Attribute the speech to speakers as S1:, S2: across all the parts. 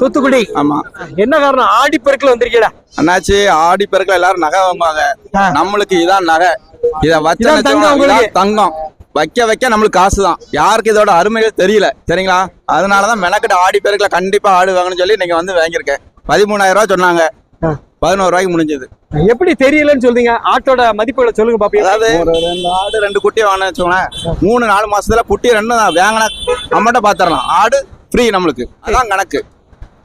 S1: தூத்துக்குடி.
S2: ஆமா.
S1: என்ன காரணம்? ஆடி பெருக்கில் வந்திருக்கீடா.
S2: அண்ணாச்சி ஆடி பெருக்கில் எல்லாரும் நகை வாங்குவாங்க. நம்மளுக்கு இதான் நகை. இத வச்ச
S1: தங்கம் உங்களுக்கு?
S2: தங்கம். வைக்க வைக்க நம்மளுக்கு காசு தான் யாருக்கு இதோட அருமைகள் தெரியல. சரிங்களா? அதனாலதான் மெனக்கிட்ட ஆடி பெருக்கில் கண்டிப்பா ஆடு வாங்கணும்னு சொல்லி நீங்க வந்து வாங்கியிருக்கேன். பதிமூணாயிரம் ரூபாய் சொன்னாங்க. பதினோரு ரூபாய்க்கு முடிஞ்சது.
S1: எப்படி தெரியலன்னு சொல்றீங்க? ஆட்டோட மதிப்புகளை சொல்லுங்க பாப்பீங்க.
S2: அதாவது ஒரு ரெண்டு ஆடு ரெண்டு குட்டி வாங்கினு வச்சுக்கோங்களேன். மூணு நாலு மாசத்துல குட்டி ரெண்டும் வாங்கின அம்மட்ட பாத்திரலாம். ஆடு ஃப்ரீ நம்மளுக்கு. அதான் கணக்கு.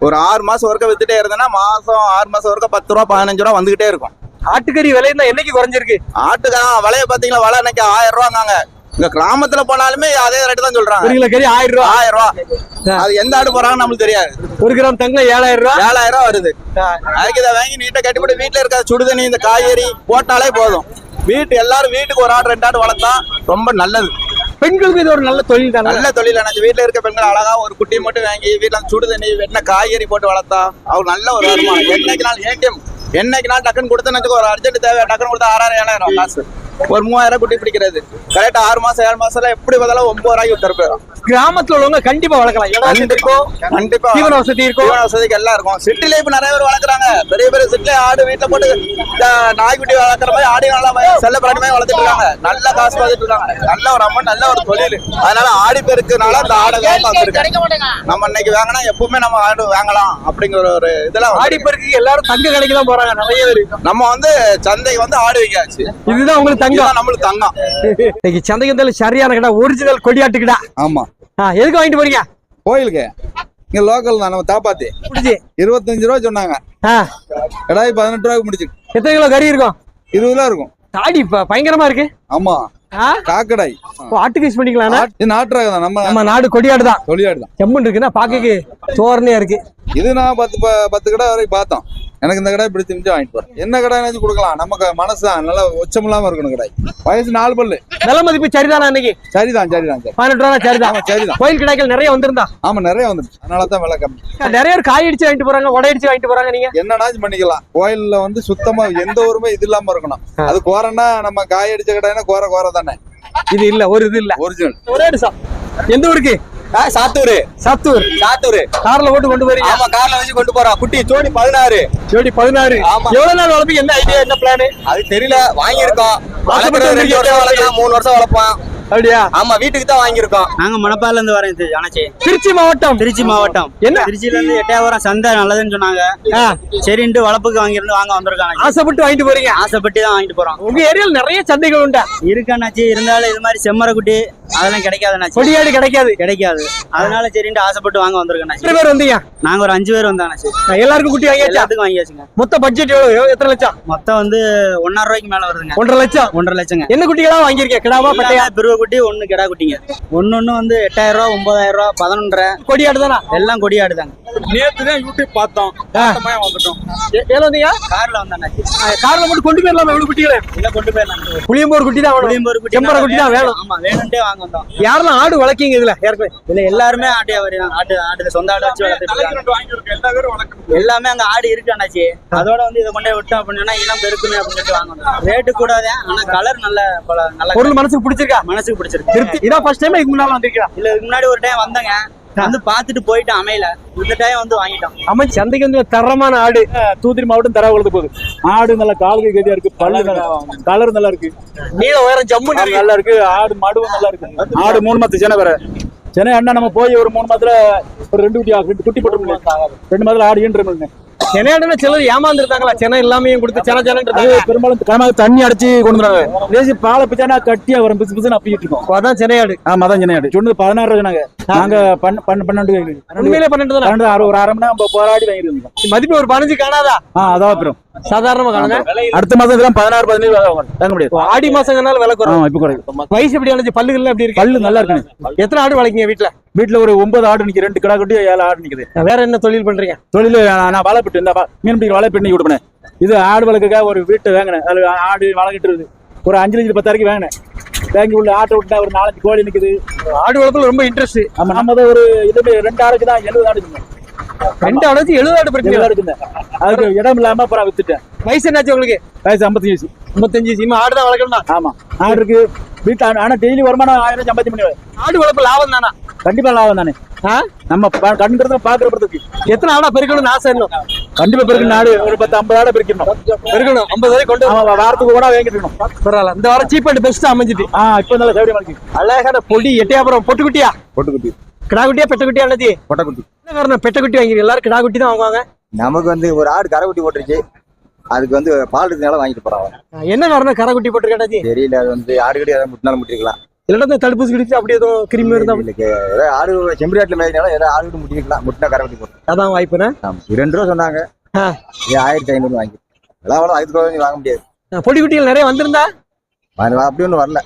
S2: ஒரு ஆறு மாசம் ஒருக்க வித்துட்டே இருந்தேன்னா மாசம் ஆறு மாசம் ஒருக்க பத்து ரூபா பதினஞ்சு ரூபா வந்துகிட்டே இருக்கும்.
S1: ஆட்டுக்கறி விலை தான் என்னைக்கு குறைஞ்சிருக்கு?
S2: ஆட்டுக்கான விலைய பாத்தீங்களா விலை இன்னைக்கு ஆயிரம் ரூபாங்க இங்க கிராமத்துல போனாலுமே அதே ரேட்டு தான் சொல்றாங்க.
S1: ஒரு கிலோ கறி ஆயிரம் ரூபாய்
S2: ஆயிரம் ரூபா. அது எந்த ஆடு போறாங்கன்னு நம்மளுக்கு தெரியாது.
S1: ஒரு கிராம் தங்கம் ஏழாயிரம் ரூபாய்
S2: ஏழாயிரம் ரூபா வருது. அதுக்கு இதை வாங்கி நீட்டா கட்டிவிட்டு வீட்டுல இருக்க சுடுதண்ணி இந்த காய்கறி போட்டாலே போதும். வீட்டு எல்லாரும் வீட்டுக்கு ஒரு ஆடு ரெண்டு ஆடு வளர்த்தா ரொம்ப நல்லது.
S1: பெண்களுக்கு இது ஒரு நல்ல தொழில் தானே?
S2: நல்ல தொழில் எனக்கு வீட்டுல இருக்க பெண்கள் அழகா ஒரு குட்டியை மட்டும் வாங்கி வீட்டுல சுடு தண்ணி வெட்டின காய்கறி போட்டு வளர்த்தா அவங்க நல்ல ஒரு வருமானம். என்னைக்கு நாள் ஏடிஎம் என்னைக்கு நாள் டக்குன்னு கொடுத்தேன்னு ஒரு அர்ஜென்ட் தேவை டக்குன்னு கொடுத்தா ஆறாயிரம் ஏழாயிரம் காசு. ஒரு மூவாயிரம் குட்டி பிடிக்கிறது. கரெக்டா ஆறு மாசம் ஏழு மாசம்ல எப்படி பார்த்தாலும் ஒன்பது ரூபாய்க்கு வித்தர போயிடும்.
S1: கிராமத்துல உள்ளவங்க கண்டிப்பா வளர்க்கலாம். இருக்கும்.
S2: கண்டிப்பா.
S1: தீவன வசதி இருக்கும்.
S2: தீவன வசதிக்கு எல்லாம் இருக்கும். சிட்டில இப்ப நிறைய பேர் வளர்க்குறாங்க. பெரிய பெரிய சிட்டில ஆடு வீட்டுல போட்டு நாய்க்குட்டி வளர்க்குற மாதிரி ஆடி நல்லா செல்ல பிராணி மாதிரி வளர்த்துட்டு இருக்காங்க. நல்ல காசு பார்த்துட்டு இருக்காங்க. நல்ல ஒரு அமௌண்ட் நல்ல ஒரு தொழில். அதனால ஆடி பெருக்குனால அந்த ஆடை வேலை பார்த்துருக்கேன் நம்ம இன்னைக்கு வாங்கினா எப்பவுமே நம்ம ஆடு வாங்கலாம் அப்படிங்கிற ஒரு இதெல்லாம்
S1: ஆடி பெருக்கு எல்லாரும் தங்க கடைக்கு தான் போறாங்க நிறைய பேர்.
S2: நம்ம வந்து சந்தைக்கு வந்து ஆடு வைக்காச்சு.
S1: இதுதான் உங்களுக்கு தங்கம்.
S2: இதுதான் நம்மளுக்கு தங்கம்.
S1: இன்னைக்கு சந்தைக்கு சரியான கடை ஒரிஜினல் கொடியாட்டு கடை
S3: ஆமா
S1: எதுக்கு வாங்கிட்டு போறீங்க?
S3: கோயிலுக்கு. இங்க லோக்கல் தான் நம்ம தாப்பாத்தி. இருபத்தஞ்சு ரூபா சொன்னாங்க.
S1: ஆ,
S3: கடாய் பதினெட்டு ரூபாய்க்கு முடிச்சு
S1: எத்தனை கிலோ கறி இருக்கும்?
S3: இருபது ரூபா இருக்கும்.
S1: தாடி பயங்கரமா இருக்கு.
S3: ஆமா. காக்கடாய்
S1: ஆட்டுக்கு யூஸ் பண்ணிக்கலாம்
S3: நாட்டு தான் நம்ம
S1: நம்ம நாடு கொடியாடு தான்
S3: தொழிலாடு தான்
S1: செம்மன் இருக்குன்னா பாக்கக்கு தோரணையா இருக்கு.
S3: இது நான் பத்து பத்து கடை வரைக்கும் பார்த்தோம். எனக்கு இந்த கடை பிடிச்சிருந்துச்சு வாங்கிட்டு போறேன். என்ன கடைனாச்சும் கொடுக்கலாம். நமக்கு மனசு தான். நல்லா உச்சம் இல்லாம இருக்கணும் கடை வயசு நாலு பல்லு.
S1: விலை மதிப்பு சரிதானா இன்னைக்கு?
S3: சரிதான் சரிதான் சரி
S1: பதினெட்டு ரூபா சரிதான்?
S3: சரிதான்.
S1: கோயில் கடைகள் நிறைய வந்திருந்தா?
S3: ஆமா நிறைய வந்துருச்சு அதனால தான் விலை கம்மி.
S1: நிறைய பேர் காய் அடிச்சு வாங்கிட்டு போறாங்க உடை அடிச்சு வாங்கிட்டு போறாங்க நீங்க.
S3: என்னன்னாச்சும் பண்ணிக்கலாம். கோயில்ல வந்து சுத்தமா எந்த ஊருமே இது இல்லாம இருக்கணும். அது கோரன்னா நம்ம காய் அடிச்ச கடைனா கோர கோர தானே.
S1: இது இல்ல ஒரு இது இல்ல.
S3: ஒரிஜினல்
S1: ஒரே எந்த ஊருக்கு?
S2: சாத்தூர்.
S1: சத்தூர்.
S2: சாத்தூர்.
S1: கார்ல போட்டு கொண்டு போறீங்க?
S2: ஆமா கார்ல வச்சு கொண்டு போறோம். குட்டி ஜோடி பதினாறு.
S1: ஜோடி பதினாறு.
S2: ஆமா.
S1: எவ்வளவு நாள் வளர்ப்பீங்க? என்ன ஐடியா என்ன பிளான்
S2: அது தெரியல. வாங்கியிருக்கோம். மூணு வருஷம் வளர்ப்பான்
S1: அப்படியா?
S2: ஆமா வீட்டுக்கு தான் வாங்கியிருக்கோம்.
S4: நாங்க மணப்பால இருந்து வரேன் அண்ணாச்சி
S1: திருச்சி மாவட்டம்.
S4: திருச்சி மாவட்டம்.
S1: என்ன?
S4: திருச்சியில இருந்து எட்டயபுரம் சந்தை நல்லதுன்னு சொன்னாங்க. சரின்ட்டு வளப்புக்கு வாங்கிருந்து வாங்க வந்திருக்கோம் அண்ணாச்சி.
S1: ஆசைப்பட்டு வாங்கிட்டு போறீங்க?
S4: ஆசைப்பட்டு தான் வாங்கிட்டு போறோம்.
S1: உங்க ஏரியால நிறைய சந்தைகள் உண்டா?
S4: இருக்கு அண்ணாச்சி. இருந்தாலும் இது மாதிரி செம்மரக்குட்டி அதெல்லாம் கிடைக்காது அண்ணாச்சி.
S1: கொடியாடு கிடைக்காது?
S4: கிடைக்காது. அதனால சரின்ட்டு ஆசைப்பட்டு வாங்க வந்திருக்கோம்
S1: எத்தனை பேர் வந்தீங்க?
S4: நாங்க ஒரு அஞ்சு பேர் வந்தோம் அண்ணாச்சி.
S1: எல்லாருக்கும் குட்டி வாங்கியாச்சா?
S4: எல்லாத்துக்கும் வாங்கியாச்சுங்க.
S1: மொத்த பட்ஜெட் எவ்வளவு? எத்தனை லட்சம்?
S4: மொத்தம் வந்து ஒன்னரை ரூபாய்க்கு மேல வருதுங்க.
S1: ஒன்றரை லட்சம்?
S4: ஒன்றரை லட்சங்க.
S1: என்ன குட்டிகளா வாங்கியிருக்கீங்க? கிடாவா பட்டையா?
S4: பிரிவு குட்டி ஒண்ணு கிடா குட்டிங்க. ஒண்ணு வந்து எட்டாயிரம் ரூபா ஒன்பதாயிரம் ரூபா பதினொன்றரை.
S1: கொடியாடு தானா
S4: எல்லாம் கொடியாடு தாங்க
S3: நேத்து தான் யூடியூப் பார்த்தோம். வந்துட்டோம்.
S1: ஏழு வந்தீங்க?
S4: கார்ல வந்த அண்ணாச்சி
S1: கார்ல மட்டும் கொண்டு போயிடலாம் எவ்வளவு குட்டிகளே.
S4: இல்ல கொண்டு போயிடலாம்
S1: புளியம்போர் குட்டி தான் வேணும்.
S4: புளியம்பூர் குட்டி
S1: செம்பரை குட்டி தான் வேணும்.
S4: ஆமா வேணும்ட்டே வாங்க வந்தோம்.
S1: யாரெல்லாம் ஆடு வளர்க்கீங்க இதுல? ஏற்கனவே
S4: இதுல எல்லாருமே ஆட்டு தான் ஆட்டு ஆட்டு சொந்த ஆடு வச்சு வளர்த்துட்டு இருக்காங்க. எல்லாமே அங்க ஆடு இருக்கு அண்ணாச்சி. அதோட வந்து இதை கொண்டு விட்டோம் அப்படின்னா இனம் பெருக்குமே அப்படின்னு சொல்லிட்டு வாங்க ரேட்டு கூடாதே ஆனா கலர் நல்ல பல நல்ல
S1: பொருள் மனசுக்கு பிடிச்சிருக்கா?
S4: மனசுக்கு பிடிச்சிருக்கு.
S1: திருப்தி. இதான் ஃபர்ஸ்ட் டைம் இதுக்கு முன்னால வந்திருக்கா
S4: இல்ல இதுக்கு முன்னாடி ஒரு டைம் வந்தங்க. வந்து பாத்துட்டு போயிட்டு அமையல. இந்த டைம் வந்து வாங்கிட்டோம்.
S1: அம்மா சந்தைக்கு வந்து தரமான ஆடு.
S5: தூத்துக்குடி மாவட்டம் தர வளர்த்து போகுது. ஆடு நல்லா காலுக்கு கதியா இருக்கு பல்லு நல்லா கலர் நல்லா இருக்கு.
S1: நீல உயரம் ஜம்மு
S5: நல்லா இருக்கு ஆடு மாடுவும் நல்லா இருக்கு. ஆடு மூணு மாத்து சென்னை வேற. சென்னை அண்ணா நம்ம போய் ஒரு மூணு மாதத்துல ஒரு ரெண்டு குட்டி ரெண்டு குட்டி போட்டு ரெண்டு மாதத்துல ஆடு ஈன்று
S1: சென்னையாடுனா சிலர் ஏமாந்துருந்தாங்களா? சென்னை எல்லாமே கொடுத்து
S5: அது
S1: சென்னை
S5: பெரும்பாலும் கனமாக தண்ணி அடைச்சு கொண்டு தேசி பாலை பிச்சானா கட்டியா வரும் பிசு பிசுன்னு அப்பிட்டு இருக்கோம்.
S1: அதான் சென்னையாடு.
S5: ஆமா அதான் சென்னை ஆடு சொன்னது பதினாறு ரூபா நாங்க நாங்க பன்ன- பன்ன- பன்னெண்டு பன்னெண்டு
S1: உண்மையிலே பன்னெண்டு தானே?
S5: ஒரு அரை மணி நேரம் போராடி வாங்கிருந்தோம்
S1: மதிப்பு ஒரு பதினஞ்சு காணாதா?
S5: ஆ அதான் அப்புறம்.
S1: சாதாரணமா காணுங்க.
S5: அடுத்த மாதம் இதெல்லாம் பதினாறு பதினேழு தாங்க முடியாது.
S1: ஆடி மாசங்கனால விலை குறையும்.
S5: ஆமா இப்ப குறையும்.
S1: வயசு எப்படி அணைஞ்சு பல்லுகள் எப்படி இருக்கு?
S5: கல்லு நல்லா இருக்குண்ணே
S1: எத்தனை ஆடு வளர்க்கீங்க வீட்டுல
S5: வீட்டுல ஒரு ஒன்பது ஆடு நிக்கு ரெண்டு கிடா குட்டி ஏழு ஆடு நிக்குது.
S1: வேற என்ன தொழில் பண்றீங்க?
S5: தொழில் நான் வாழைப்பிட்டு இந்த மீன் பிடிக்கிற வாழைப்பிட்டு விடுப்பேன் இது ஆடு வளர்க்கறதுக்காக ஒரு வீட்டை வாங்கினேன். அதுல ஆடு வளர்க்கிட்டு இருக்குது. ஒரு அஞ்சு லட்சத்து பத்தாயிரம் வாங்கினேன். வாங்கி உள்ள ஆட்டை விட்டா ஒரு நாலஞ்சு கோழி நிக்குது.
S1: ஆடு வளர்ப்புல ரொம்ப இன்ட்ரெஸ்ட்
S5: நம்ம நம்ம தான் ஒரு இது ரெண்டு ஆடுக்கு தான் எழுபது ஆடு
S1: ரெண்டு ஆடு எழுபது ஆடு பிரச்சனை
S5: இருக்குங்க அதுக்கு இடம் இல்லாம அப்புறம் வித்துட்டேன்.
S1: வயசு என்னாச்சு உங்களுக்கு?
S5: வயசு ஐம்பத்தி வயசு.
S1: முப்பத்தஞ்சு சினிமா ஆடு தான் வளர்க்கணும்னா?
S5: ஆமா. ஆடு இருக்கு. வீட்டுல ஆனா டெய்லி வருமானம் ஆயிரம் சம்பாத்தி பண்ணி
S1: ஆடு வளர்ப்பு லாபம் தானா?
S5: கண்டிப்பா லாபம் தானே? நம்ம கண்கிறது பாக்குறதுக்கு.
S1: எத்தனை ஆடா பெருக்கணும்னு ஆசை இன்னும்
S5: கண்டிப்பா பெருக்கு நாடு ஒரு பத்து ஐம்பது ஆடை பெருக்கணும்
S1: பெருக்கணும். ஐம்பது வரை கொண்டு
S5: வாரத்துக்கு கூட வாங்கிட்டு இருக்கணும்.
S1: பரவாயில்ல. இந்த வாரம் சீப் அண்ட் பெஸ்ட் அமைஞ்சிட்டு.
S5: ஆ இப்போ நல்ல சௌகரியமா இருக்கு
S1: அழகான பொடி எட்டையாபுரம் பொட்டுக்குட்டியா?
S3: பொட்டுக்குட்டி.
S1: கிடாக்குட்டியா பெட்டக்குட்டியா அண்ணாச்சி
S3: பொட்டக்குட்டி.
S1: காரணம் பெட்டக்குட்டி வாங்கி எல்லாரும் கிடாக்குட்டி தான் வாங்குவாங்க.
S6: நமக்கு வந்து ஒரு ஆடு கரைக்குட்டி போட்டுருச்சு. அதுக்கு வந்து பால் இருக்கனால வாங்கிட்டு போறாங்க
S1: என்ன காரணம் கரைக்குட்டி போட்டிருக்கா அண்ணாச்சி
S6: தெரியல அது வந்து ஆடு கடி அதை முட்டினாலும் முட்டிருக்கலாம்.
S1: இல்லைன்னா இந்த தடுப்பூசி குடிச்சு அப்படி எதுவும் கிருமி இருந்தா
S6: இல்லைக்கு ஏதோ ஆடு செம்பரியாட்டில் மேய்னாலும் ஏதோ ஆடு கட்டி முட்டிக்கலாம் முட்டினா கரைக்குட்டி போட்டு.
S1: அதான் வாய்ப்புண்ணே
S6: ஆமா ரெண்டு ரூபா சொன்னாங்க. ஆயிரத்தி ஐநூறு வாங்கி. எல்லாம் அதுக்கு குறைஞ்சு வாங்க முடியாது.
S1: பொடி குட்டிகள் நிறைய வந்திருந்தா?
S6: அப்படி ஒன்றும் வரல.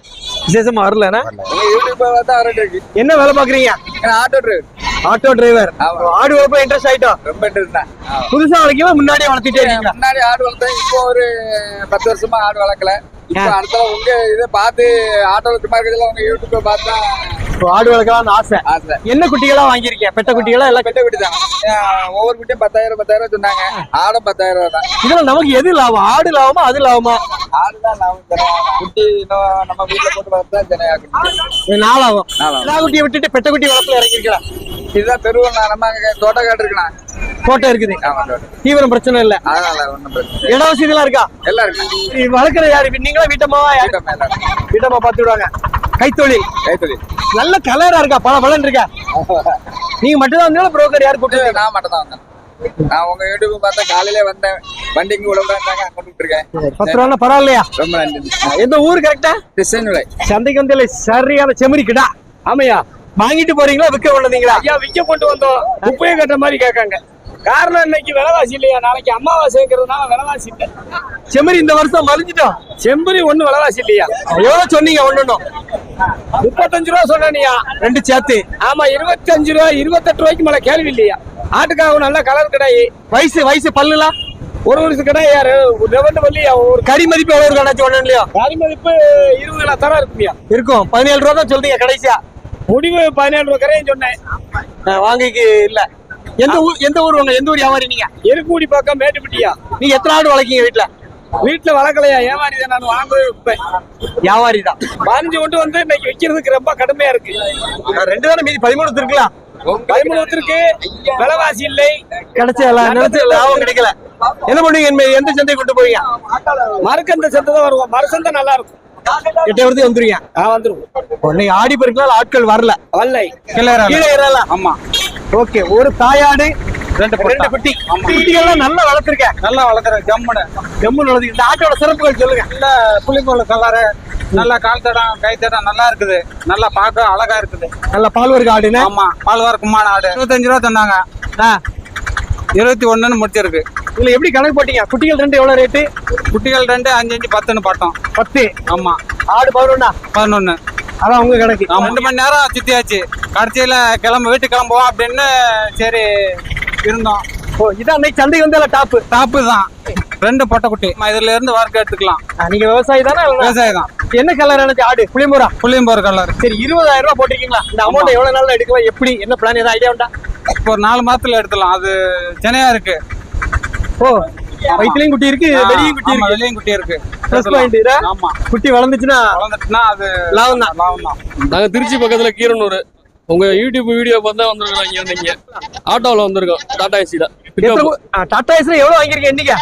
S1: விசேஷமா
S2: இருக்கு.
S1: என்ன வேலை பாக்குறீங்க
S2: ஆட்டோ டிரைவர்.
S1: ஆட்டோ டிரைவர் ஆடு வளர்ப்பு இன்ட்ரெஸ்ட் ஆயிட்டோம்
S2: ரொம்ப இன்ட்ரெஸ்ட் தான்.
S1: புதுசா வளர்க்கீங்களா முன்னாடியே வளர்த்துட்டே இருக்கீங்களா?
S2: முன்னாடி ஆடு வளர்த்தேன். இப்போ ஒரு பத்து வருஷமா ஆடு வளர்க்கல. இப்போ அடுத்த உங்க இதை பார்த்து ஆட்டோ சும்மா இருக்கிறதுல உங்க யூடியூப்பை பார்த்து
S1: ஆடு வளர்க்கலாம்னு ஆசை.
S2: ஆசை.
S1: என்ன குட்டிகளா வாங்கியிருக்கீங்க? பெட்ட குட்டிகளா எல்லாம்
S2: பெட்ட குட்டி தான் ஒவ்வொரு குட்டியும் பத்தாயிரம் பத்தாயிரம் சொன்னாங்க. ஆடும் பத்தாயிரம் ரூபா தான்.
S1: இதுல நமக்கு எது லாபம்? ஆடு லாபமா அது லாபமா?
S2: ஆடு தான் நான் குட்டி நம்ம வீட்டுல போட்டு வளர்த்தா ஜனையாக்கும்
S1: இது நாலாகும். கிடா குட்டியை விட்டுட்டு பெட்ட குட்டி வளர்ப்புல இறங்கிருக்கலாம்
S2: இதுதான் தெருவில் நம்ம அங்க தோட்டக்காடு இருக்கலாம்.
S1: போட்டோ இருக்குது. தீவிரம் பிரச்சனை இல்ல. இட வசதி எல்லாம் இருக்கா?
S2: எல்லாம் இருக்கு
S1: வளர்க்குற யாரு? நீங்களா வீட்டம்மாவா யாரு?
S2: வீட்டம்மா
S1: பார்த்து விடுவாங்க. கைத்தொழில்.
S2: கைத்தொழில்.
S1: நல்ல கலரா இருக்கா? பல பலன் இருக்கா? நீங்க மட்டும் தான் வந்தீங்களா? புரோக்கர் யாரு கூட்டு
S2: நான் மட்டும் தான் வந்தேன். நான் உங்க யூடியூப் பார்த்தா காலையிலே வந்தேன். வண்டிக்கு விடாங்க கொண்டு இருக்கேன்
S1: பத்து ரூபா பரவாயில்லையா?
S2: ரொம்ப நன்றி.
S1: எந்த ஊர் கரெக்டா
S2: டிசைன் விலை.
S1: சந்தைக்கு வந்து இல்ல சரியான செமரி கிடா. ஆமையா வாங்கிட்டு போறீங்களா? விற்க கொண்டு வந்தீங்களா?
S7: ஐயா விற்க கொண்டு வந்தோம். குப்பையை கட்டுற மாதிரி கேட்காங்க. காரணம் இன்னைக்கு விலைவாசி இல்லையா? நாளைக்கு அமாவாசைங்கிறதுனால விலைவாசி இல்லை.
S1: செமரி இந்த வருஷம் மலிஞ்சிட்டோம்
S7: செம்பரி ஒண்ணு விலைவாசி இல்லையா?
S1: எவ்வளவு சொன்னீங்க ஒண்ணு
S7: முப்பத்தஞ்சு ரூபா சொன்னியா
S1: ரெண்டு சேர்த்து.
S7: ஆமா இருபத்தஞ்சு ரூபா இருபத்தெட்டு ரூபாய்க்கு மேல கேள்வி இல்லையா? ஆட்டுக்காக நல்ல கலர் கிடையாது.
S1: வயசு வயசு பல்லுலாம்?
S7: ஒரு வருஷம் கடை யாரு? ரெவண்டு வள்ளியா ஒரு
S1: கறி மதிப்பு எவ்வளவு அண்ணாச்சி ஒண்ணு இல்லையா?
S7: கறி மதிப்பு இருபது லட்சம் இருக்குமியா
S1: இருக்கும். பதினேழு ரூபா தான் சொல்றீங்க கடைசியா.
S7: முடிவு பதினேழு ரூபா கரையும் சொன்னேன்.
S1: வாங்கிக்கு இல்ல. எந்த ஊர் எந்த ஊர் உங்க? எந்த ஊர் வியாபாரி நீங்க?
S7: எருக்கூடி பக்கம் மேட்டுப்பட்டியா.
S1: நீங்க எத்தனை ஆடு வளர்க்கீங்க வீட்டுல
S7: வீட்டுல வளர்க்கலையா? ஏமாறி தான் நான் வாங்கவே விற்பேன்
S1: வியாபாரி தான்.
S7: பதினஞ்சு கொண்டு வந்து இன்னைக்கு விற்கிறதுக்கு ரொம்ப கடுமையா இருக்கு.
S1: ரெண்டு தானே மீதி பதிமூணு இருக்கலாம்
S7: பதிமூணுத்திற்கு விலைவாசி இல்லை.
S1: கிடைச்ச எல்லாம் நினைச்ச லாபம் கிடைக்கல. என்ன பண்ணுவீங்க? எந்த சந்தை கொண்டு போவீங்க?
S7: மறுக்கந்த சந்தை தான் வருவோம். மறுசந்தை நல்லா இருக்கும்.
S1: எட்டாயிரத்தி வந்துருவீங்க.
S7: நான் வந்துருவோம்.
S1: உன்னை ஆடி பெருக்கலாம் ஆட்கள் வரல.
S7: வல்லை
S1: கீழே
S2: ஆமா.
S1: ஓகே ஒரு தாயாடு
S2: ரெண்டு
S1: ரெண்டு குட்டி குட்டிகள்லாம் நல்லா வளர்த்துருக்கேன்.
S2: நல்லா வளர்க்குறேன் ஜம்முன்னு
S1: ஜம்மு வளர்த்து இந்த ஆட்டோட சிறப்புகள் சொல்லுங்க.
S2: நல்ல புளிக்கோள் கலரு நல்லா கால் தடம் கை தடம் நல்லா இருக்குது. நல்லா பார்க்க அழகா இருக்குது.
S1: நல்ல பால் வருக ஆடுன்னு?
S2: ஆமா பால் வரக்குமான ஆடு. இருபத்தஞ்சு ரூபா
S1: ஆ,
S2: இருபத்தி ஒண்ணுன்னு முடிச்சிருக்கு.
S1: இதுல எப்படி கணக்கு போட்டீங்க? குட்டிகள் ரெண்டு எவ்வளவு ரேட்டு?
S2: குட்டிகள் ரெண்டு அஞ்சு அஞ்சு பத்துன்னு பார்த்தோம்.
S1: பத்து.
S2: ஆமா.
S1: ஆடு பதினொன்னா?
S2: பதினொன்னு.
S1: அதான் உங்க கணக்கு.
S2: ரெண்டு மணி நேரம் சுத்தியாச்சு. கடைசியில கிளம்ப வீட்டுக்கு கிளம்புவோம் அப்படின்னு சரி இருந்தோம்.
S1: ஓ இதான் அன்னைக்கு சந்தைக்கு வந்து டாப்பு
S2: டாப்பு தான். ரெண்டு பொட்டைக்குட்டி. நம்ம இதுல இருந்து வர்க்க எடுத்துக்கலாம்.
S1: நீங்க விவசாயி தானே?
S2: விவசாயம் தான்.
S1: என்ன கலர் நினைச்சு ஆடு புளியம்புறா
S2: புளியம்போர் கலர்
S1: சரி இருபதாயிரம் ரூபாய் போட்டிருக்கீங்களா? இந்த அமௌண்ட் எவ்வளவு நாள்ல எடுக்கலாம் எப்படி? என்ன பிளான் ஏதாவது ஐடியா உண்டா?
S2: இப்போ ஒரு நாலு மாசத்துல எடுத்துலாம் அது சென்னையா இருக்கு.
S1: ஓ வயிற்றுலயும் குட்டி இருக்கு வெளியும் குட்டி இருக்கு.
S2: வெளியும் குட்டி இருக்கு.
S1: ப்ளஸ் பாயிண்ட்
S2: ஆமா.
S1: குட்டி வளர்ந்துச்சுன்னா
S2: வளர்ந்துட்டுனா அது
S1: லாபம் தான்.
S2: லாபம் தான்.
S8: நாங்க திருச்சி பக்கத்துல கீரனூர். உங்க யூடியூப் வீடியோ பார்த்து வந்திருக்கோம் இங்க இருந்தீங்க ஆட்டோவில் வந்திருக்கோம் டாடா
S1: ஆ, டாடா ஏஸ்ல எவ்வளவு வாங்கிருக்கீங்க இன்னைக்கு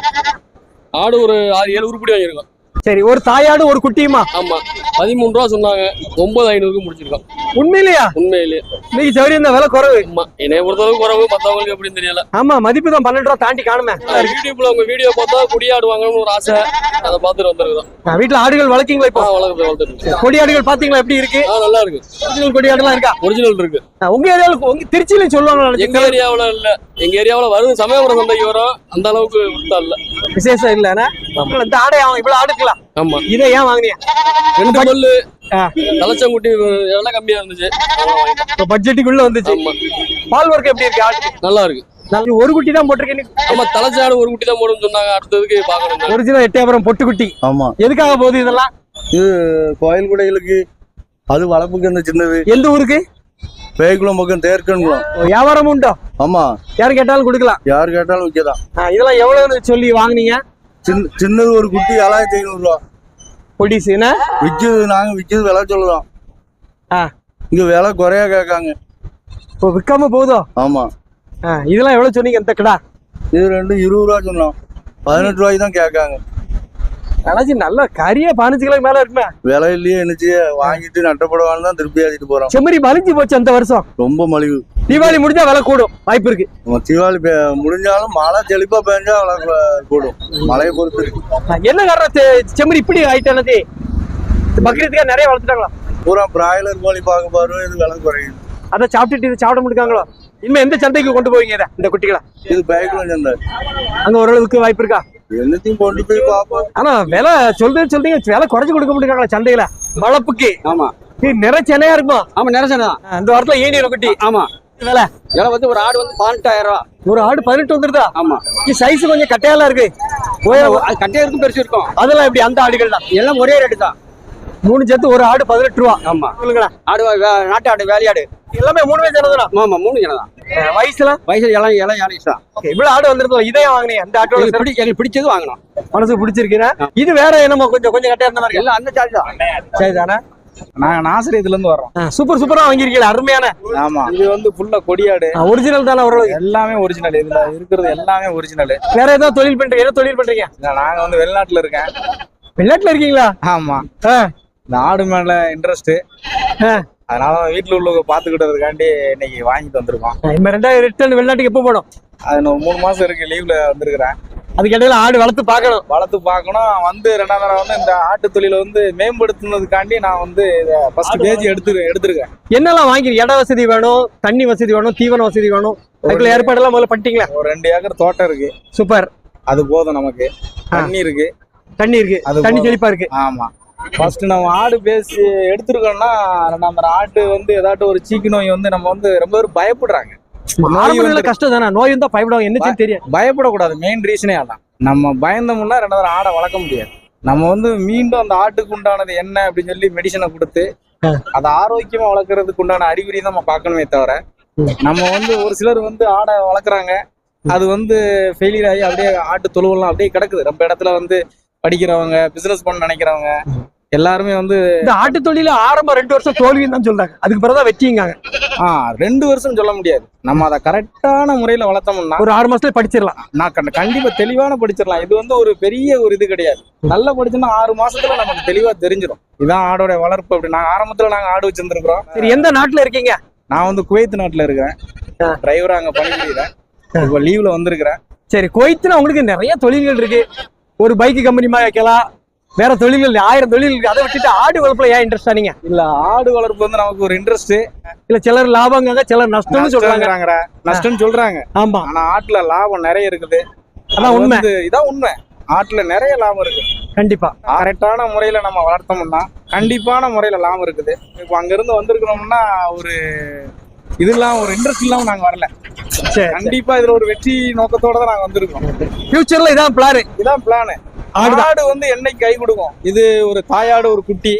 S8: ஆடு ஒரு ஆறு ஏழு உருப்படி வாங்கியிருக்கோம்.
S1: சரி ஒரு தாயாடு ஒரு குட்டியுமா?
S8: ஆமா. பதிமூணு ரூபா சொன்னாங்க. ஒன்பது ஐநூறுக்கு முடிச்சிருக்கோம்
S1: உண்மையிலையா?
S8: உண்மையிலேயே
S1: இன்னைக்கு சௌரியம் இந்த விலை குறைவு.
S8: ஆமா. என்னைய பொறுத்தளவுக்கு குறவு மத்தவங்களுக்கு எப்படின்னு தெரியல.
S1: ஆமா மதிப்பு தான் பன்னெண்டு ரூபா தாண்டி காணுமே.
S8: யூடியூப்ல உங்க வீடியோ பார்த்தா குடியாடு வாங்கணும்னு ஒரு ஆசை. அதை பார்த்துட்டு வந்திருக்கோம்
S1: நான் வீட்டுல ஆடுகள் வளர்க்கீங்களா இப்போ?
S8: வளர்க்குறது வளர்த்துட்டு
S1: கொடி ஆடுகள் பாத்தீங்களா எப்படி இருக்கு?
S8: நல்லா இருக்கு.
S1: ஒரிஜினல் கொடி ஆடுலாம் இருக்கா?
S8: ஒரிஜினல் இருக்கு.
S1: உங்க ஏரியாவில் உங்க திருச்சியிலும் சொல்லுவாங்க
S8: எங்க. ஏரியாவுல இல்ல. எங்க ஏரியாவுல வரும் சமயபுரம் சந்தைக்கு வரும் அந்த அளவுக்கு இல்ல.
S1: விசேஷம் இல்லைன்னா இந்த ஆடை அவன் இவ்வளவு ஆடுக்கலாம்
S8: ஆமா.
S1: இதை ஏன் வாங்குனீங்க?
S8: ரெண்டு பல்லு. தலைச்சங்குட்டி எல்லாம் கம்மியா இருந்துச்சு.
S1: இப்போ பட்ஜெட்டுக்குள்ள வந்துச்சு.
S8: ஆமா.
S1: பால் ஒர்க் எப்படி இருக்கு ஆடு
S8: நல்லா இருக்கு.
S1: நான் ஒரு குட்டி தான் போட்டிருக்கேன்.
S8: ஆமா தலைச்சாடு ஒரு குட்டி தான் போடுன்னு சொன்னாங்க. அடுத்ததுக்கு பாக்கணும்
S1: ஒரிஜினல் எட்டயபுரம் பொட்டு குட்டி.
S6: ஆமா.
S1: எதுக்காக போகுது இதெல்லாம்?
S6: இது கோயில் குடைகளுக்கு அது வளர்ப்புக்கு இந்த சின்னது.
S1: எந்த ஊருக்கு?
S6: பேய்க்குளம் பக்கம் தேர்க்கன்குளம்.
S1: வியாபாரம் உண்டோ?
S6: ஆமா.
S1: யார் கேட்டாலும் கொடுக்கலாம்.
S6: யார் கேட்டாலும் விற்கதான்
S1: இதெல்லாம் எவ்வளவுன்னு சொல்லி வாங்குனீங்க?
S6: சின்ன சின்னது ஒரு குட்டி ஏழாயிரத்தி ஐநூறுரூவா
S1: பொடிஸ் என்ன?
S6: விற்கிறது நாங்கள் விற்கிறது விலை சொல்லுறோம்.
S1: ஆ.
S6: இங்கே விலை குறையா கேட்காங்க.
S1: இப்போ விற்காம போகுதோ
S3: ஆமா.
S1: இதெல்லாம் எவ்வளவு சொன்னீங்க இந்த கடா?
S3: இது ரெண்டு இருபது ரூபா சொன்னோம். பதினெட்டு ரூபாய்க்கு தான் கேட்காங்க.
S1: அண்ணாச்சி நல்ல கறியா பதினஞ்சு கிலோ மேல இருக்குமே.
S3: விலையிலேயே என்னச்சு வாங்கிட்டு நட்டப்படுவான்னு தான் திருப்பி ஏற்றிட்டு போறோம்.
S1: செம்மறி மலிஞ்சு போச்சு அந்த வருஷம்.
S3: ரொம்ப மலிவு.
S1: தீபாவளி முடிஞ்சா விலை கூடும். வாய்ப்பு இருக்கு.
S3: தீபாவளி முடிஞ்சாலும் மழை செழிப்பா பெஞ்சா அவ்வளோ கூடும். மழையை பொறுத்து
S1: என்ன காரணம் செம்மறி இப்படி ஆயிட்டு அண்ணாச்சி பக்ரீத்துக்காக நிறைய வளர்த்துட்டாங்களா?
S3: பூரா பிராய்லர் கோழி பார்க்க பாரு இது விலை குறையுது.
S1: அதை சாப்பிட்டுட்டு இது சாப்பிட முடியாங்களோ இனிமே எந்த சந்தைக்கு கொண்டு போவீங்க இந்த குட்டிகளை?
S3: இது பேக்கில் சந்தை.
S1: அங்க ஓரளவுக்கு வாய்ப்பு இருக்கா?
S3: என்னத்தையும் கொண்டு போய் பார்ப்போம்.
S1: ஆனா விலை சொல்றது சொல்றீங்க. விலை குறைச்சு கொடுக்க முடியாங்களா சந்தையில. வளர்ப்புக்கு
S8: ஆமா.
S1: சென்னையா இருக்குமா?
S8: ஆமா
S1: ஆ, இந்த வாரத்துல ஏனியர் குட்டி.
S8: ஆமா.
S1: விலை.
S8: விலை வந்து ஒரு ஆடு வந்து பதினெட்டாயிரம் ரூபா.
S1: ஒரு ஆடு பதினெட்டு வந்துருதா?
S8: ஆமா.
S1: இது சைஸ் கொஞ்சம் கட்டையாலாம் இருக்கு.
S8: கட்டையா இருக்கும் பெருசு இருக்கும்.
S1: அதெல்லாம் எப்படி? அந்த ஆடுகள் தான்.
S8: எல்லாம் ஒரே ரேட்டு தான்.
S1: மூணு சேர்த்து ஒரு ஆடு பதினெட்டு ரூபா.
S8: ஆமா.
S1: சொல்லுங்களேன்.
S8: ஆடு வே- நாட்டு ஆடு வேலையாடு
S1: எல்லாமே மூணு வயசு தானே
S8: ஆமா மூணு ஜனம் தான்
S1: வயசுல?
S8: வயசு எல்லாம் எல்லாம் தான்
S1: இவ்வளவு ஆடு வந்துருந்தோம் இதே வாங்கினீங்க? அந்த ஆட்டோட
S8: பிடி எங்களுக்கு பிடிச்சது வாங்கணும்.
S1: மனசு பிடிச்சிருக்கீங்க இது வேற என்னமோ கொஞ்சம் கொஞ்சம் கட்டையா இருந்த மாதிரி.
S8: எல்லாம் அந்த சார்ஜ் தான்.
S1: சரி தானே
S5: நாங்க நாசிரியத்துல இருந்து வர்றோம்
S1: சூப்பர் சூப்பரா வாங்கிருக்கீங்க அருமையான.
S5: ஆமா. இது வந்து ஃபுல்லா கொடியாடு
S1: ஒரிஜினல் தானே ஓரளவு
S5: எல்லாமே ஒரிஜினல் இதுல இருக்கிறது எல்லாமே ஒரிஜினல்
S1: வேற ஏதாவது தொழில் பண்றீங்க? என்ன தொழில் பண்றீங்க?
S5: நாங்க வந்து வெளிநாட்டுல இருக்கேன்.
S1: வெளிநாட்டுல இருக்கீங்களா?
S5: ஆமா. இந்த ஆடு மேல இன்ட்ரெஸ்ட். அதனால வீட்டுல உள்ளவங்க பாத்துக்கிட்டதுக்காண்டி இன்னைக்கு வாங்கிட்டு வந்திருக்கோம்
S1: இப்ப ரெண்டாயிரம் ரிட்டர்ன் வெளிநாட்டுக்கு எப்போ போனோம்
S5: அது மூணு மாசம் இருக்கு லீவ்ல வந்திருக்கிறேன்.
S1: அதுக்கு இடையில ஆடு வளர்த்து பார்க்கணும்.
S5: வளர்த்து பார்க்கணும். வந்து ரெண்டாம் தடவை வந்து இந்த ஆட்டு தொழிலை வந்து மேம்படுத்துனதுக்காண்டி நான் வந்து ஃபர்ஸ்ட் பேஜ் எடுத்து எடுத்திருக்கேன்.
S1: என்னெல்லாம் வாங்கி இட வசதி வேணும் தண்ணி வசதி வேணும் தீவன வசதி வேணும். அதுக்குள்ள ஏற்பாடெல்லாம் முதல்ல பண்ணிட்டீங்களா?
S5: ஒரு ரெண்டு ஏக்கர் தோட்டம் இருக்கு.
S1: சூப்பர்.
S5: அது போதும் நமக்கு. தண்ணி இருக்கு.
S1: தண்ணி இருக்கு.
S5: அது
S1: தண்ணி. செழிப்பா இருக்கு.
S5: ஆமா. ஃபர்ஸ்ட் நம்ம ஆடு பேசி எடுத்திருக்கோம்னா தடவை ஆட்டு வந்து ஏதாட்டும் ஒரு சீக்கு நோய் வந்து நம்ம வந்து ரொம்ப பேர் பயப்படுறாங்க. வந்து-
S1: கஷ்டம் தானே? நோய் இருந்தா பயப்படுவாங்க என்னச்சுன்னு தெரியும்
S5: பயப்படக்கூடாது மெயின் ரீசனே அதான். நம்ம பயந்தோம்னா ரெண்டாவது ஆடை வளர்க்க முடியாது. நம்ம வந்து மீண்டும் அந்த ஆட்டுக்கு உண்டானது என்ன அப்படின்னு சொல்லி மெடிசனை கொடுத்து அதை ஆரோக்கியமா வளர்க்கறதுக்கு உண்டான அறிகுறி நம்ம பார்க்கணுமே தவிர நம்ம வந்து ஒரு சிலர் வந்து ஆடை வளர்க்குறாங்க. அது வந்து ஃபெயிலியர் ஆகி அப்படியே ஆட்டு தொழுவெல்லாம் அப்படியே கிடக்குது. ரொம்ப இடத்துல வந்து படிக்கிறவங்க பிசினஸ் பண்ண நினைக்கிறவங்க. எல்லாருமே வந்து
S1: இந்த ஆட்டு தொழில ஆரம்பம் ரெண்டு வருஷம் தோல்வின்னு தான் சொல்றாங்க. அதுக்கு பிறகுதான் வெற்றிங்காங்க.
S5: ஆ ரெண்டு வருஷம் சொல்ல முடியாது. நம்ம அதை கரெக்டான முறையில வளர்த்தோம்னா
S1: ஒரு ஆறு மாசத்துல படிச்சிடலாம்.
S5: நான் கண்ட- கண்டிப்பா தெளிவான படிச்சிடலாம். இது வந்து ஒரு பெரிய ஒரு இது கிடையாது. நல்லா படிச்சோம்னா ஆறு மாசத்துல நமக்கு தெளிவா தெரிஞ்சிடும் இதான் ஆடோட வளர்ப்பு அப்படி. நாங்க ஆரம்பத்துல நாங்க ஆடு வச்சிருந்துருக்கிறோம்.
S1: சரி எந்த நாட்டுல இருக்கீங்க?
S5: நான் வந்து குவைத் நாட்டுல இருக்கிறேன் டிரைவரா அங்க பணிபுரியுறேன் இப்போ லீவ்ல வந்திருக்கிறேன்.
S1: சரி குவைத்துல உங்களுக்கு நிறைய தொழில்கள் இருக்கு. ஒரு பைக் கம்பெனி மாதிரி வைக்கலாம். வேற தொழில்கள் ஆயிரம் தொழில் இருக்கு அதை விட்டுட்டு ஆடு வளர்ப்புல ஏன் இன்ட்ரெஸ்ட் நீங்க?
S5: இல்ல ஆடு வளர்ப்பு வந்து நமக்கு ஒரு இன்ட்ரெஸ்ட்
S1: இல்ல சிலர் லாபங்க சிலர் நஷ்டம்னு சொல்றாங்க.
S5: நஷ்டம்னு சொல்றாங்க.
S1: ஆமா.
S5: ஆனா ஆட்டுல லாபம் நிறைய இருக்குது.
S1: அதான்
S5: அது
S1: உண்மை.
S5: இதான் உண்மை. ஆட்டுல நிறைய லாபம் இருக்கு.
S1: கண்டிப்பா.
S5: கரெக்டான முறையில நம்ம வளர்த்தோம்னா கண்டிப்பான முறையில லாபம் இருக்குது. இப்போ அங்க இருந்து வந்திருக்கிறோம்னா ஒரு இதெல்லாம் ஒரு இன்ட்ரெஸ்ட் இல்லாம நாங்க வரல. கண்டிப்பா இதுல ஒரு வெற்றி நோக்கத்தோட தான் நாங்க வந்திருக்கோம்.
S1: ஃபியூச்சர்ல இதான் பிளான்
S5: இதான் பிளான். ஆடு வந்து என்னைக்கு கை கொடுக்கும்? இது ஒரு தாயாடு ஒரு குட்டி.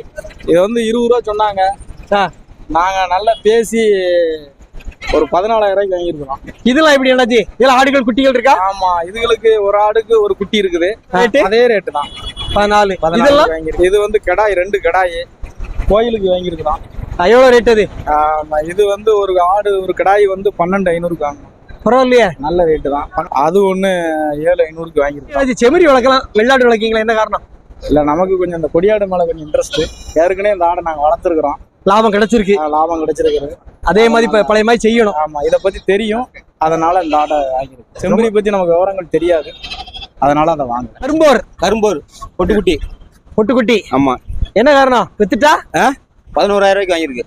S5: இது வந்து இருபது ரூபா சொன்னாங்க. நாங்க நல்லா பேசி ஒரு பதினாலாயிரம் ரூபாய்க்கு வாங்கியிருக்கிறோம்.
S1: இதெல்லாம் எப்படி என்னாச்சு? இதுல ஆடுகள் குட்டிகள் இருக்கா?
S5: ஆமா இதுகளுக்கு ஒரு ஆடுக்கு ஒரு குட்டி இருக்குது. அதே ரேட்டு தான்.
S1: பதினாலு. இதெல்லாம்?
S5: இது வந்து கடாய் ரெண்டு கடாய். கோயிலுக்கு வாங்கியிருக்கிறோம்.
S1: ஆ, எவ்வளவு ரேட் அது?
S5: ஆமா இது வந்து ஒரு ஆடு ஒரு கடாய் வந்து பன்னெண்டு ஐநூறுக்கு வாங்கணும்
S1: பரவாயில்லையே.
S5: நல்ல ரேட்டு தான். அது ஒண்ணு ஏழு ஐநூறுக்கு வாங்கியிருக்கோம்.
S1: என்னாச்சு செம்மறி வளர்க்கலாம். வெள்ளாடு வளர்க்கீங்களா? என்ன காரணம்?
S5: இல்ல நமக்கு கொஞ்சம் இந்த கொடியாடு மேல கொஞ்சம் இன்ட்ரெஸ்ட் ஏற்கனவே இந்த ஆடை நாங்க வளர்த்துருக்கிறோம்.
S1: லாபம் கிடைச்சிருக்கு.
S5: லாபம் கிடைச்சிருக்கிறது
S1: அதே மாதிரி இப்ப பழைய மாதிரி செய்யணும்.
S5: ஆமா இத பத்தி தெரியும். அதனால இந்த ஆடை வாங்கியிருக்கு செம்பரி பத்தி நமக்கு விவரங்கள் தெரியாது. அதனால அதை வாங்க
S1: கரும்போர்.
S2: கரும்பூர். பொட்டுக்குட்டி.
S1: பொட்டுக்குட்டி.
S2: ஆமா.
S1: என்ன காரணம்? வித்துட்டா?
S2: பதினோராயிரம் ரூபாய்க்கு வாங்கியிருக்கு.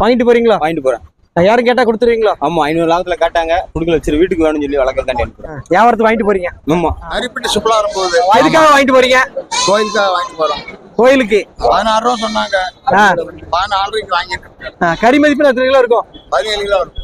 S1: வாங்கிட்டு போறீங்களா?
S2: வாங்கிட்டு போறேன்.
S1: யாரும் கேட்டா கொடுத்துருவீங்களா?
S2: ஆமா ஐநூறு லாபத்துல கேட்டாங்க. குடுக்கல சரி வீட்டுக்கு வேணும்னு சொல்லி வளர்க்கறதாண்டி அனுப்புறேன்
S1: வியாபாரத்துக்கு வாங்கிட்டு போறீங்க?
S2: ஆமா.
S3: அரிப்பிட்டு சுப்பலாரம் போகுது.
S1: இதுக்காக வாங்கிட்டு போறீங்க?
S3: கோயிலுக்காக வாங்கிட்டு போறோம்.
S1: கோயிலுக்கு?
S3: பதினாறு ரூபா சொன்னாங்க.
S1: ஆ,
S3: பதினாலு ரூபாய்க்கு வாங்கிட்டு
S1: கறி மதிப்பு எத்தனை கிலோ இருக்கும்?
S3: பதினேழு கிலோ வரும்